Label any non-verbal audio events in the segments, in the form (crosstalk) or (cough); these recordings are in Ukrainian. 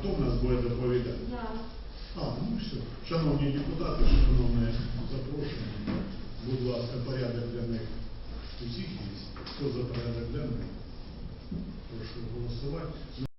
хто в нас буде доповідати? Я. А, ну все. Шановні депутати, шановні запрошені, будь ласка, порядок них. усіх є. Хто за порядок денний? Прошу голосувати.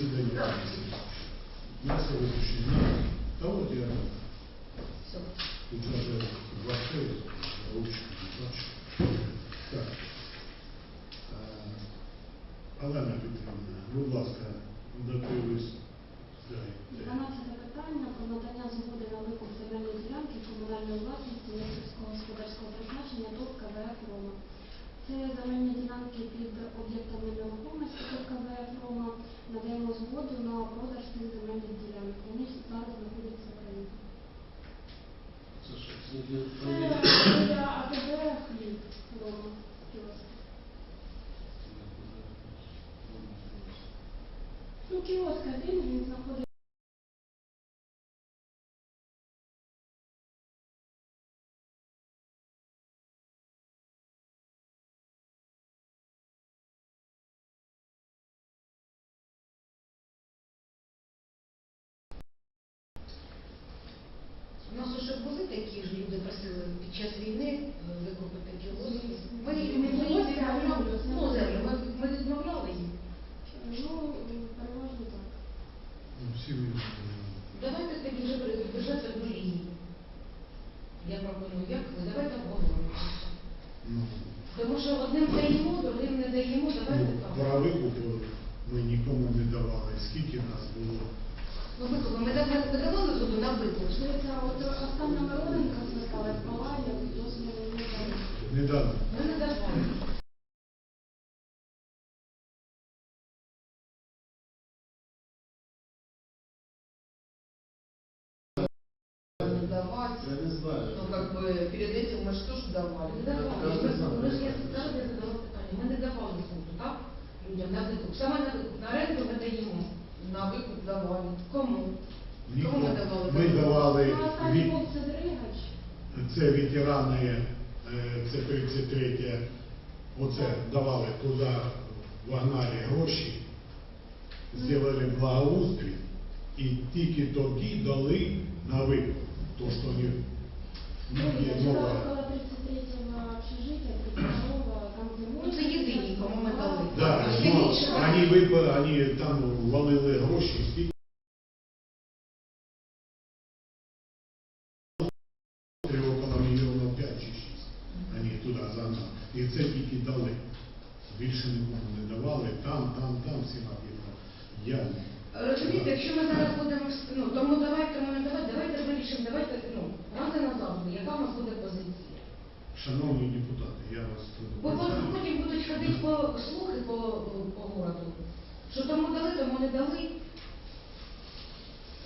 засідання комісії. На сьогоднішній день та от я. Все. І навіть 23, а учні 24. Ну, кіоск один, він знаходиться. У нас уже були такі ж люди просили під час війни е, викупити кіоск. Ми їм не було відмовляли. Ну, землю, ми, ми відмовляли їм. Ну, переважно так. Ну, Всі ми. Давайте тоді вже держати одну лінію. Я пропоную, як ви, давайте обговоримо. Ну, Тому що одним даємо, другим не даємо, давайте ну, так. про викуп ми нікому не давали. Скільки нас було? Ну, викупи, ми давали, ми давали згоду на викуп. Дивіться, от остання народинка зверталась, Балая, дозволу не дали. Не дали. Ми не давали. Не давать. Я не знаю. Ну, как бы, перед этим мы же тоже давали. Не На викуп. Саме на викуп. На оренду ми даємо. На викуп давали. Кому? Кому ми давали? Ми давали Ну, від, це ветерани, е, це 33 оце давали туди, вогнали гроші, зробили благоустрій і тільки тоді дали на викуп. То, що вони ну, є Це нова. около 33-го общежития, 32-го, там где Ну, це єдині, кому ми дали. Да, А ну, вони, вони там валили гроші, скільки мільйона 5 чи 6. Вони туди загнали. І це тільки дали. Більше нікому не давали. Там, там, там всім об'єктам. Я не. Розумієте, якщо ми зараз будемо, ну, тому давайте, тому не давайте, давайте вирішимо, давайте, ну, раз і назавжди, яка в нас буде позиція. Шановні депутати, я вас Бо потім будуть ходити по слухи по, по городу, що тому дали, тому не дали.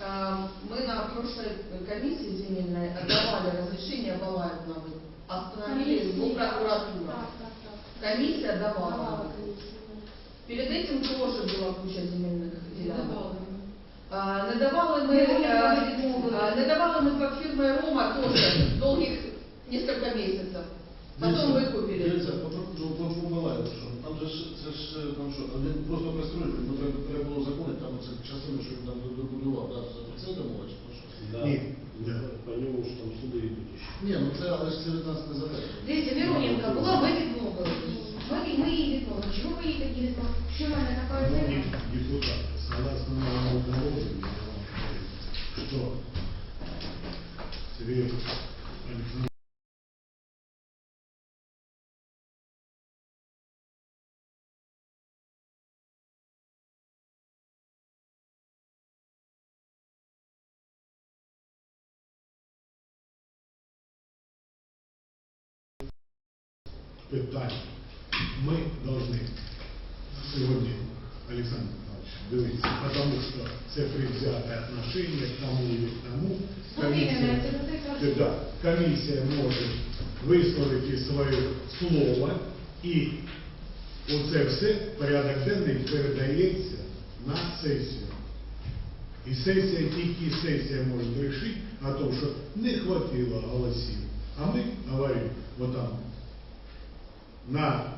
А, Мы на прошлой комиссии земельной отдавали разрешение Балаев на выкуп. Остановили его прокуратура. Так, так, так. Комиссия давала. Давала комісія. Перед этим тоже была куча земельных делянок. А, Не давали ми, Ми а, відмовили. а, не давали ми по фирме Рома тоже долгих несколько месяцев. Потом выкупили. Ну, що там же ж, це ж е, там що, там він просто пристроїв, ну треба, треба було законити, там це частину, що він там добудував, да, це про це домова чи про що? Да. Ні. Да. По нему ж там суди йдуть ще. Ні, ну це, але ж це від нас не залежить. Дивіться, Мироненко була, ми відмовили. Ми, ми її відмовили. Чому ви її тоді відмовили? Що в мене така земля? депутати, согласно моему положению, я вам говорю, питань. Мы должны сегодня Олександр Михайлович, дивіться, тому що це предвзяте отношение к тому і к тому. Так Е, да, комісія може висловити своє слово і оце все, порядок денний передається на сесію. І сесія, тільки сесія може вирішити о тому, що не хватило голосів. А ми говоримо, вот там, на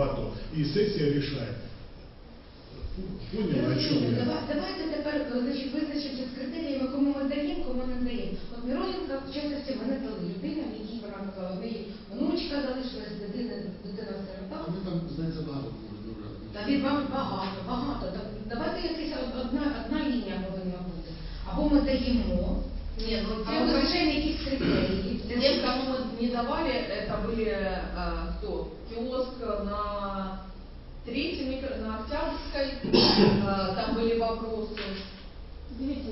два то. И сессия рішає. Понял, о чому я? Давай- Давайте тепер е, значить, визначимося з критеріями, кому ми даємо, кому не даємо. От Мироненка в частності мене дали людина, в якій вона казала, в неї внучка залишилась, дитина, дитина сирота. А ми там, здається, багато було розмовляти. Та від вам багато, багато. Так Давайте якась одна, одна лінія повинна бути. Або ми даємо, Не, ну або те, визначаємо якісь критерії. тем, кому мы не давали, это были э, кто? Киоск на третьей, микро, на Октябрьской, (coughs) э, там были вопросы. Дивіться,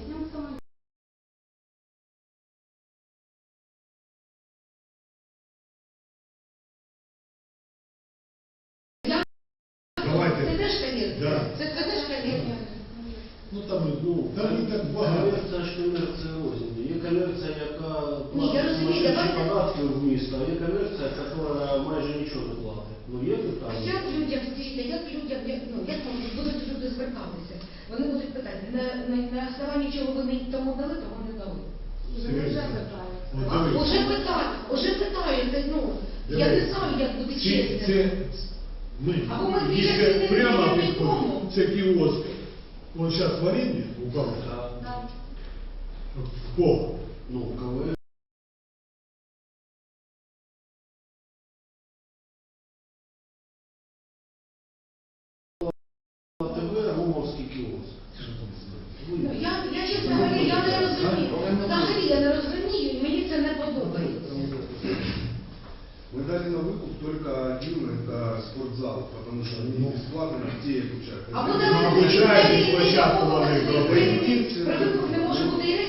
людям дійсно, як людям, як, ну, як там будуть люди звертатися? Вони будуть питати, на, на, на основанні чого ви мені тому дали, тому не дали. вже питають. Уже питають, уже питають, ну, я не знаю, як буде чесно. Це, ми, Або ми якщо прямо підходимо, це кіоск. Он зараз варенье у кого? Так. В кого? Ну, КВ. ТВ, спортзал, що ну, складно детей обучают. Або давайте обучають спочатку вони зробили. Про не може бути і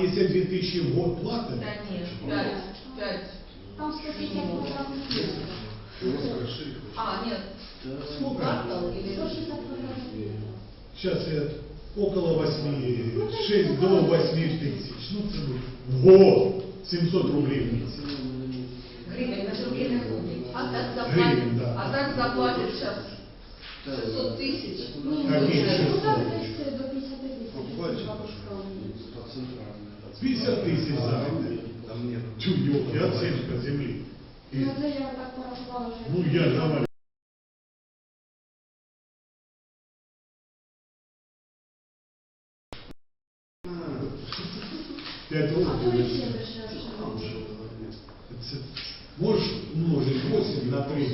Там якщо 2000 в год платить, Да нет, пять, пять. Там 150 квадратних метрів. А, нет, сколько? квартал или... 160 квадратних метрів. Сейчас это около 8, 6 до 8 тысяч. Ну, це буде в год 700 рублей в місяць. Гривень на руки не ходить. А так Гривен, заплатит, да. а так заплатит сейчас 600 тысяч. Ні, ні, Конечно. ну так десь до 50 тисяч. Покупайте, запускали. По центральной. 50 тисяч нет. Тю, ёлки, оценка земли. І, Ну це я так порахувала вже. ну, я говорю. П'ять років. і. Це Можеш умножити 8 на 3.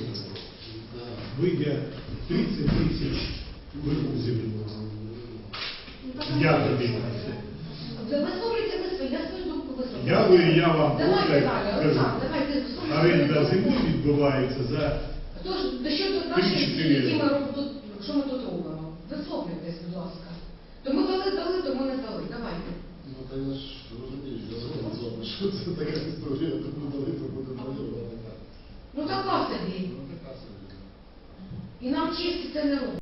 Вийде 30 тисяч землі. Ну, Я тобі. Ви я Я ви, я вам Давайте просто далі, кажу. Олександр, давайте Оренда землі думку. відбувається за Тож, до щодо Три, наших чотири. які ми тут, що ми тут робимо? Висловлюйтесь, будь ласка. То ми дали, дали, то ми не дали. Давайте. Ну, та я ж розумію, я згоден з вами, що це така історія, тому дали, то буде дали, а так. Ну така собі. Ну. І нам чисті це не робить.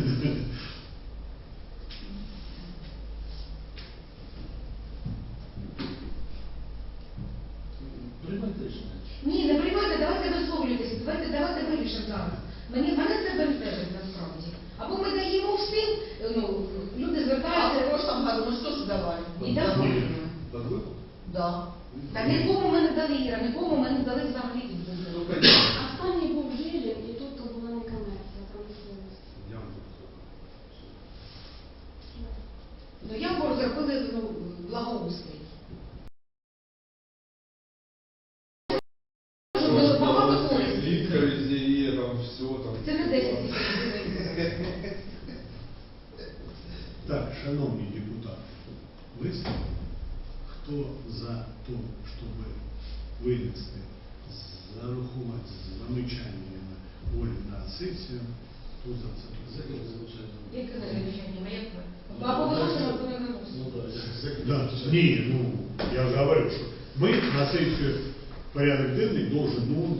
Так, шановні депутати, висновок, хто за те, щоб винести, зарахувати замечання Олі на сесію, хто за це? За яке замечання? Яке замечання? Як ви? Або виносимо, або не Ну, виносимо. да, я- за Да, яке ні, ну, я же говорю, що ми на сесію порядок денний должен, ну,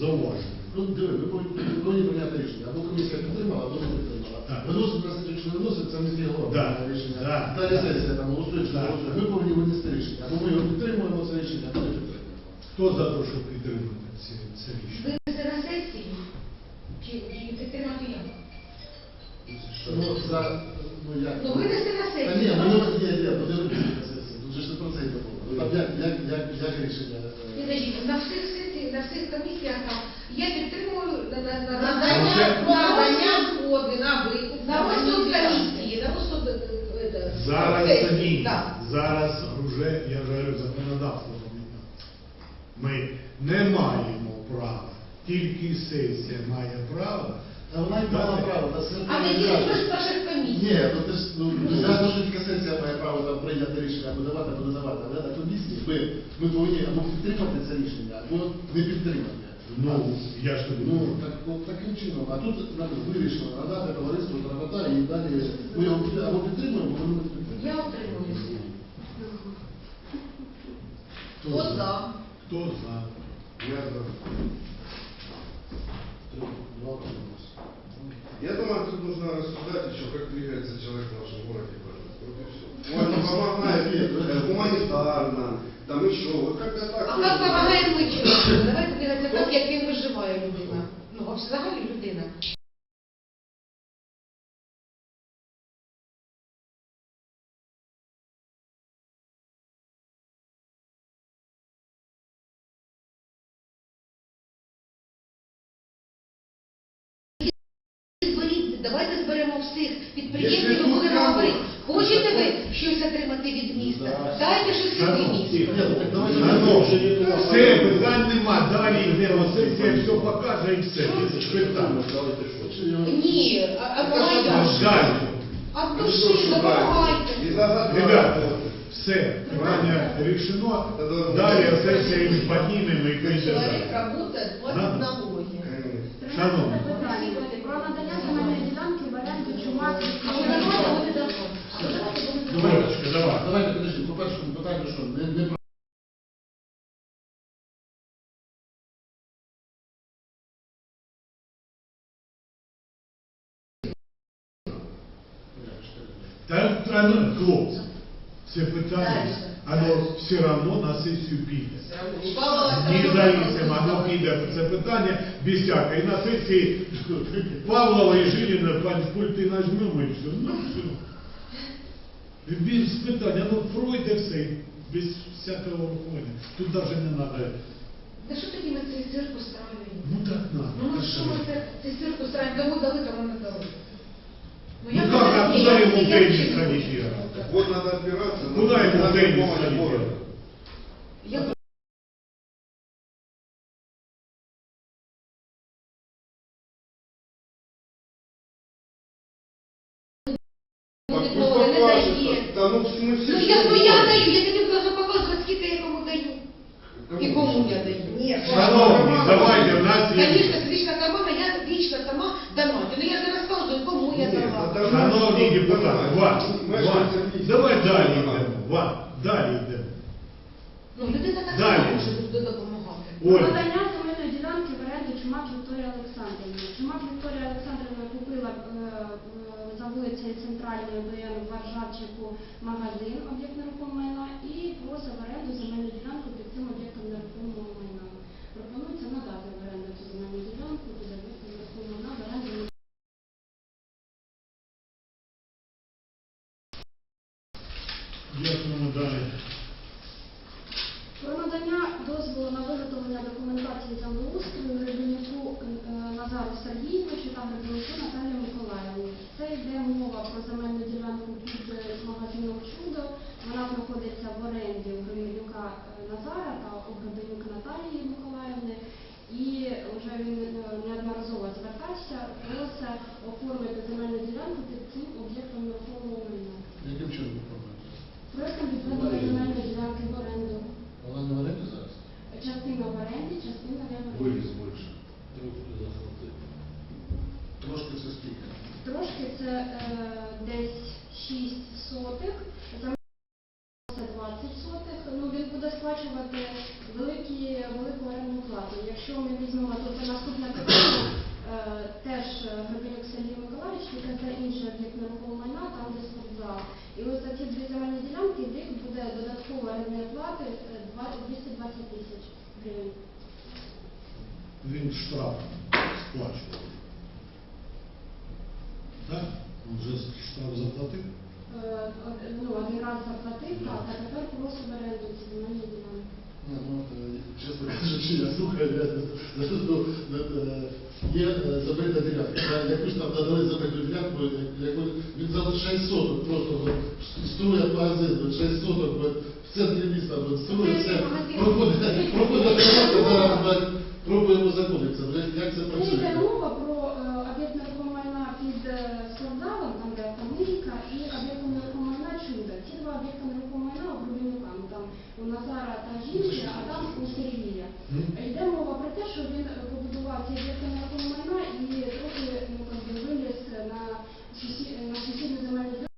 зауважити. Ну, диви, ви повинні повинні прийняти рішення. Або комісія підтримала, або не підтримала. Так. Виносить на сесію, не виносить, це не є Да. рішення. Да. Далі сесія там голосує, чи не Да. голосує. Ми повинні винести рішення. Або ми його підтримуємо, це рішення, або не підтримуємо. Хто за те, щоб підтримати це, це рішення? Винести на сесію? Чи підтримати як? Ну, за, ну, як? Ну, винести на Та ні, ну, ні, ні, подивитися на сесію. Тут же ж не про це йде мова. Там як, як, як, як рішення? Підождіть, на всіх сесіях, на всіх комісіях там я підтримую на, на, на, на, Надання, Це- надання згоди на викуп. На розсуд комісії, на розсуд е, е, Зараз сесії, ні. так. Зараз вже, я говорю, законодавство поміняється. Ми не маємо права, тільки сесія має право. Та вона й мала право, та А не тільки ж перших комісій. Ні, ну ти ж, ну, зв'язано, що тільки сесія має право там прийняти рішення, або давати, або не давати. Але на комісії ми, ми повинні або підтримати це рішення, або не підтримати. Ну, я ж тобі Ну, так, от таким чином. А тут нам вирішено надати товариству Тарабата і далі ми його або підтримуємо, або не підтримуємо. Я отримуюся. Хто за? Хто за? Я за. Три, два. Я думаю, тут нужно рассуждать еще, как двигается человек в нашем городе. пожалуйста. Вот и все. Он помогает э, гуманитарно, там еще. Вот как-то так. А вот. як допомагає ми чоловіку? Давайте дивитися так, як він виживає людина. Ну, взагалі людина. Давайте зберемо всіх підприємців і будемо говорити. Хочете ви щось отримати від міста? Да. Дайте щось від міста. Ну, ми- все, питань нема, далі йдемо, сесія все покаже і все. Без питань. Ні, а, помагайте. А Ну душі, допомагайте. Ребята, все, питання рішено. Далі сесія ми піднімемо і прийде Человек далі. работает, платит Надо. налоги. Шановні. Давайте, подожди, по першому питанню, що не, не про Та, ну, хлопці, це питання, воно все одно на сесію піде. И Павлова Независимо, воно піде це питання без всякої. На сесії (laughs) Павлова і Жиліна пульти нажмемо і все. Ну все. Без питання, ну пройде все, без всякого рухання. Тут навіть не треба. Да що тоді ми цей цирк устраиваємо? Ну так Ну, надо. ну що ми це, цей цирк устраиваємо? Кому дали, кому не дали. Ну как, а куда ему деньги ходить знаю. вот надо опираться. на- Куда ему деньги? Я Не покажет. дає. Та ну всі ми всі. Ну я ну я даю, я тобі можу показувати, скільки я кому даю. І кому я даю. Нет, Шановні, давайте, в нас є... Конечно, лично сама, я лично сама донатю. Ну я не розказую, кому я донатю. Шановні депутати, Ван, Ван, давай далі йдемо, Ван, далі йдемо. Ну людина так Далі. само може буде допомагати. Оля, Надання земельної ділянки в оренду Чумак Вікторія Олександрівна. Чумак Вікторія Олександрівна купила е, е, за вулицею Центральною БМ в Варжавчику магазин об'єкт нерухомого майна і просить в оренду земельну ділянку під цим об'єктом нерухомого майна. Пропонується надати в оренду цю земельну ділянку під об'єктом нерухомого майна в оренду дякуємо далі. Про надання дозволу на виготовлення документації землеустрою Гребенюку е, Назару Сергійовичу та Гребенюку Наталії Миколаївні. Це йде мова про земельну ділянку під е, магазином Чудо. Вона знаходиться в оренді у Гребенюка е, Назара та у Гребенюк Наталії Миколаївни. І вже він е, неодноразово звертався, просить оформити земельну ділянку під цим об'єктом нерухомого майна. Яким чином оформляється? Проектом відведення земельної ділянки в оренду. Вона не в оренді зараз? Частина в оренді, частина не в оренді. Виліз більше. Трошки це скільки? Це е, десь 6 сотих, це 20 сотих. Ну, він буде сплачувати великі, велику орендну плату. Якщо ми візьмемо, то це наступне питання, е, теж е, Сергій Миколаївич, тільки це інший об'єкт нерухомого майна, там де спортзал. І ось за ці дві земельні ділянки в буде додаткова орендної плати е, 220 тисяч гривень. Він штраф сплачував. Так? Вже штраф заплатив? Е, од- ну, один раз заплатив, так, а тепер просить в оренду ці земельні ділянки. Ну, е, чесно кажучи, я слухаю, я, ну, е, є е, ділянка. Та Яку ж там надали забиту ділянку, яку він за 6 соток просто от, строє магазин, 6 соток от, в центрі міста, от, строє все, проходить, проходить робота, зараз блядь, пробуємо законитися. Блядь, Як це Це йде мова про е, об'єкт нерухомого майна під е, спортзалом, там де автомийка, і об'єктом нерухомого майна чудо. Ці два об'єкти нерухомого майна Грубінюка, ну, там у Назара та жінки, а там у Сергія. Йде мова про те, що він е, побудував ці об'єкти нерухомого майна і трохи ну, виліз на, сусі- на земельну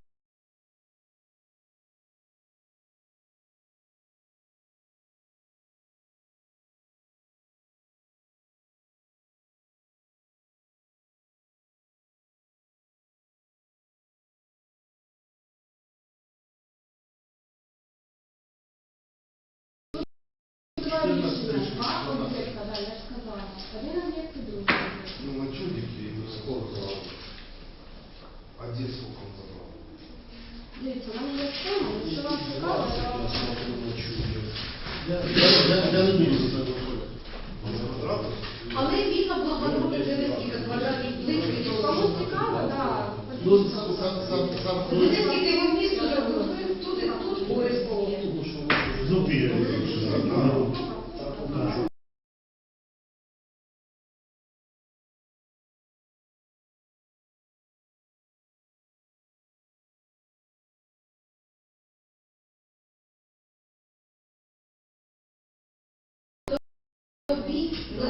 рішення, два об'єкта, да, я ж сказала. Один об'єкт і другий об'єкт. Ну, на чудики и спортзал. А где сколько он забрал? Дивіться, в мене є схема, якщо вам цікаво, Я, я, я, я не буду за це говорити. Он за квадратом? Але він не скільки квадратних плитки. то кому цікаво, так, Ну, сам, сам, сам, сам, Не скільки місто зробили, тут і тут користь є. Ну, Пір. Тобі,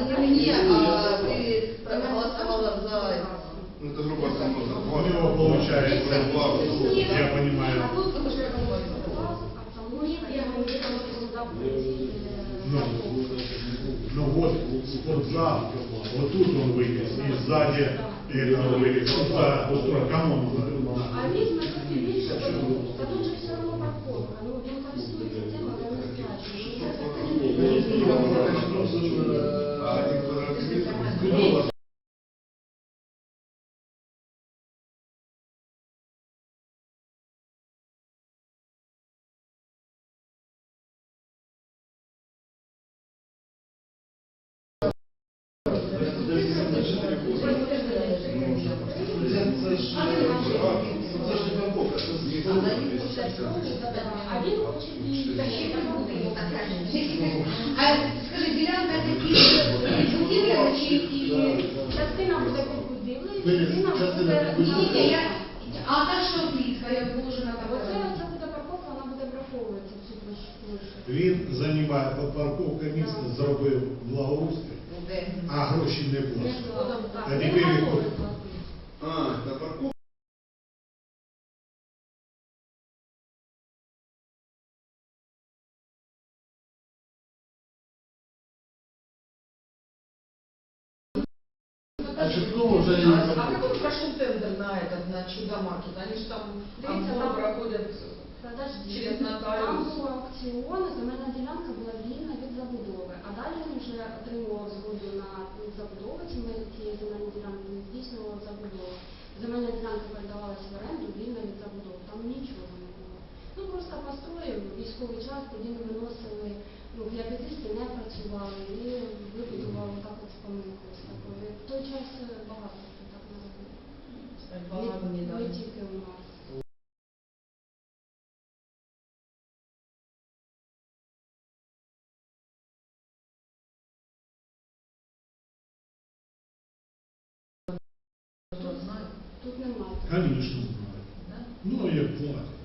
не мені, а ти проголосувала за... Ну, это грубо говоря, У него получается, я понимаю, А тут вже автомийка, я говорю, що сюди ну, ну вот спортзал, вот тут он вылез, и сзади это вылез, туда, устроил, кому нужно? А візьме трохи більше, тому та тут же все одно парковка. Ну, він користується цим, але не сплачує. А один квадратный метр? Це ж, це ж не парковка, це з А він хоче. А скажи, ділянка такі будівля чи і... Частина буде будівлею, частина буде. Ні, я... А та що плітка? як положена там. Оце це буде парковка, вона буде враховуватися в цю площу. Він займає під парковка міста, зробив благоустрій, а гроші не Не платить. платить. Так, А не. А, это А частково вже і А, а как он прошел тендер на этот, на чудо-маркет? Они же там Дивіться, обзор там- проходят Подожди. через Там нотариус. був аукціон, земельна ділянка була вільна від забудови, а далі він вже отримував згоду на забудову цієї цієї земельної ділянки, він здійснював забудову. Земельна ділянка передавалася в оренду вільно від забудови, там нічого не було. Ну просто построїв військовий час, тоді ми виносили, ну геодезисти не працювали і вибудували так от такою. В той час е, багато хто так не робив. Не Не тільки у нас. Тут немає. Звісно, знаю. да? Ну, як платить.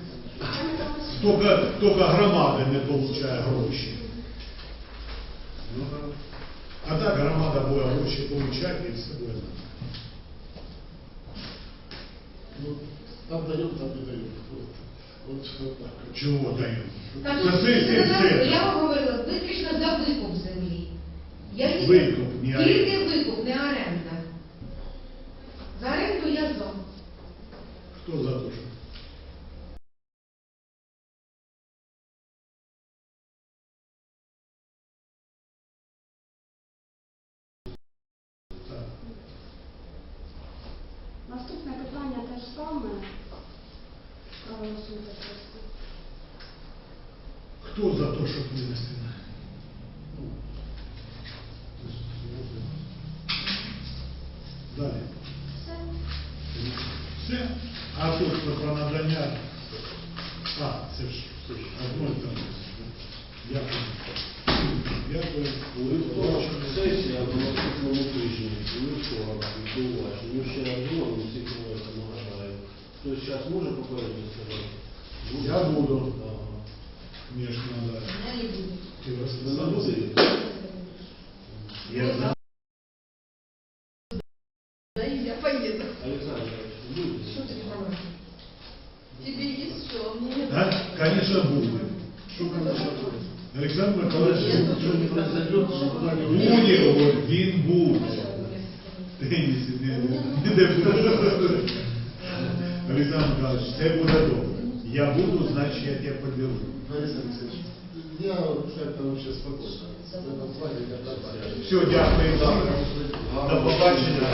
(laughs) Тільки, тільки громада не отримує гроші. Ну, да. А так громада буде гроші отримати і все буде. нормально. Ну, там даем, там не даем. Вот, вот, вот так. Чого дають? Та тут це я вам говорила, виключно за викуп землі. Я тільки- Викуп, не Тільки викуп, не оренда. За оренду я за. Хто за те, що? Так. Наступне питання те ж саме. Проголосуйте просто. Хто за те, щоб винести на? Ну, Далі. Все. Все. А тут про надання. А, це ж одно і те ж. Дякую. Дякую. У вівторок сесія на наступному тижні, у вівторок відбувається. Ми ще раз говоримо, всі кілометри нагадаю. Хтось зараз може попередньо сказати? Я буду. Ага. Конечно, да. Я не буду. Ти Ви розписав? не будете? Я знаю. Да и я поеду. Олександр, будете? Что ты не поможешь? Тебе есть что, а мне нет. Да? Конечно, буду. Что там еще будет? Александр Миколаївич, Ничего не говорить, він буде. Теніс не. Олександр Михайлович, це буде добре. Я буду, значить я тебе поділю. Борис Олексійович, я как-то вообще нормально. Все, дякую. До побачення.